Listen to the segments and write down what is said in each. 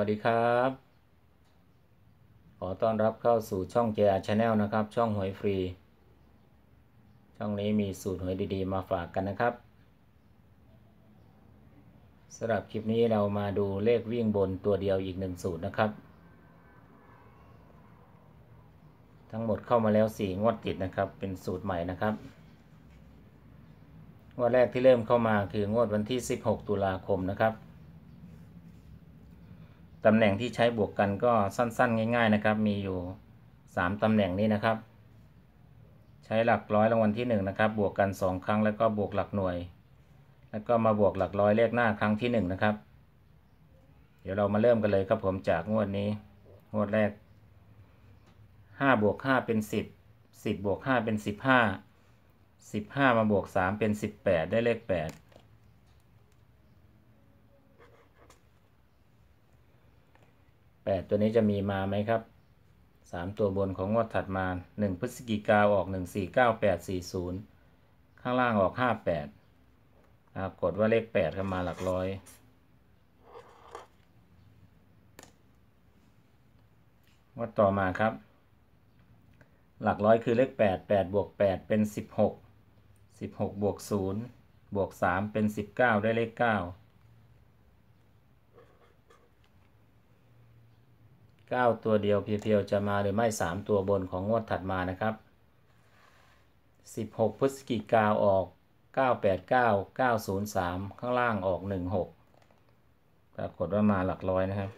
วัสดีครับ ขอต้อนรับเข้าสู่ช่อง JR Channel นะครับ ช่องหวยฟรี ช่องนี้มีสูตรหวยดีๆ มาฝากกันนะครับสำหรับคลิปนี้เรามาดูเลขวิ่งบนตัวเดียวอีกหนึ่งสูตรนะครับ ทั้งหมดเข้ามาแล้ว4งวดติดนะครับ เป็นสูตรใหม่นะครับงวดแรกที่เริ่มเข้ามาคืองวดวันที่ 16 ตุลาคมนะครับ ตำแหน่งที่ใช้บวกกันก็สั้นๆ ง่าย ๆนะครับ มีอยู่ 3ตำแหน่งนี้นะครับ ใช้หลักร้อยรางวัลที่1นะครับ บวกกัน 2 ครั้งแล้วก็บวกหลักหน่วย แล้วก็มาบวกหลักร้อยเลขหน้าครั้งที่ 1 นะครับ เดี๋ยวเรามาเริ่มกันเลยครับผมจากงวดนี้ งวดแรก5บวก5เป็น 10 10บวก5เป็น 15 15 มาบวก 3 เป็น 18 ได้เลข 8 8 ตัวนี้จะมีมาไหมครับ 3 ตัวบนของงวดถัดมา 1 พฤศจิกาออก 149840 ข้างล่างออก 58ปรากฏว่าเลข 8 เข้ามาหลักร้อยงวดต่อมาครับ หลักร้อยคือเลข 8 8บวก8 เป็น 16 16บวก0บวก3เป็น 19 ได้เลข 9 9 ตัวเดียวเพียวๆจะมาหรือไม่ 3 ตัวบนของงวดถัดมานะครับ 16 พฤศจิกาออก 989 903 ข้างล่างออก 16 ปรากฏว่ามาหลักร้อยนะครับ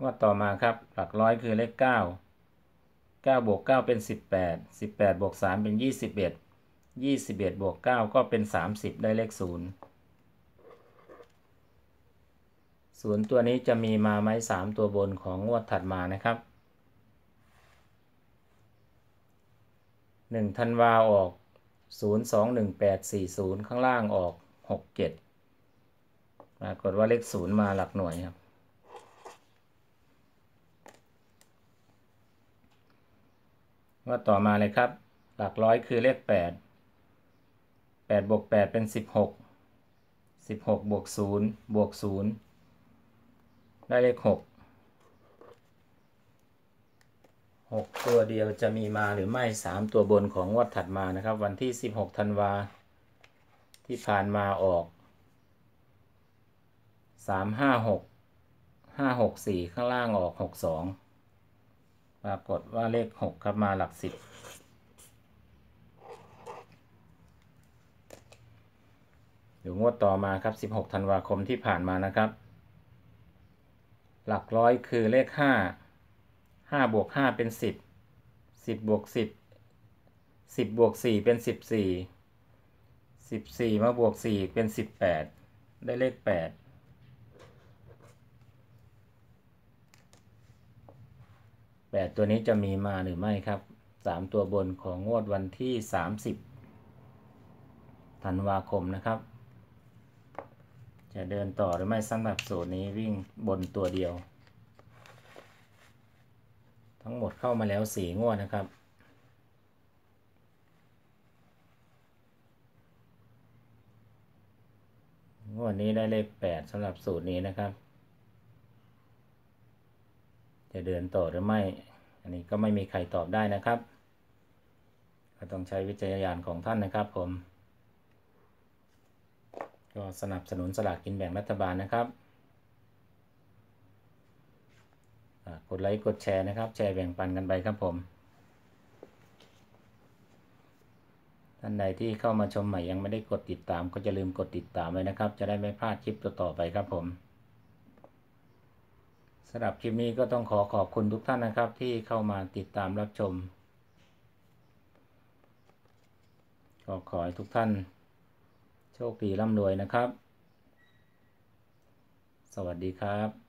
งวดต่อมาครับ หลักร้อยคือเลข 9 9บวก9เป็น 18 18บวก3เป็น 21 21บวก9ก็เป็น 30 ได้เลข 0 ศูนย์ตัวนี้จะมีมาไหมสามตัวบนของงวดถัดมานะครับหนึ่งธันวาออกศูนย์สองหนึ่งแปดสี่ศูนย์ข้างล่างออกหกเจ็ดปรากฏว่าเลขศูนย์มาหลักหน่วยครับ ว่าต่อมาเลยครับ หลักร้อยคือเลขแปดแปดบวกแปดเป็นสิบหกสิบหกบวกศูนย์บวกศูนย์ ได้เลขหกหกตัวเดียวจะมีมาหรือไม่สามตัวบนของงวดถัดมานะครับ วันที่สิบหกธันวาที่ผ่านมาออกสามห้าหกห้าหกสี่ข้างล่างออกหกสองปรากฏว่าเลขหกครับมาหลักสิบเดี๋ยวงวดต่อมาครับ 16 ธันวาคมที่ผ่านมานะครับ หลักร้อยคือเลขห้าห้าบวกห้าเป็นสิบสิบบวกสิบสิบบวกสี่เป็นสิบสี่สิบสี่มาบวกสี่เป็นสิบแปดได้เลขแปดแปดตัวนี้จะมีมาหรือไม่ครับสามตัวบนของงวดวันที่สามสิบธันวาคมนะครับ จะเดินต่อหรือไม่สำหรับสูตรนี้วิ่งบนตัวเดียว ทั้งหมดเข้ามาแล้วสี่งวดนะครับ งวดนี้ได้เลขแปดสำหรับสูตรนี้นะครับ จะเดินต่อหรือไม่ อันนี้ก็ไม่มีใครตอบได้นะครับ ก็ต้องใช้วิจารณญาณของท่านนะครับผม ก็สนับสนุนสลากกินแบ่งรัฐบาลนะครับกดไลค์กดแชร์นะครับ แชร์แบ่งปันกันไปครับผม ท่านใดที่เข้ามาชมใหม่ยังไม่ได้กดติดตาม ก็จะลืมกดติดตามไว้นะครับ จะได้ไม่พลาดคลิปต่อๆไปครับผมสำหรับคลิปนี้ก็ต้องขอขอบคุณทุกท่านนะครับ ที่เข้ามาติดตามรับชม ก็ขอให้ทุกท่าน โชคดีร่ำรวยนะครับ สวัสดีครับ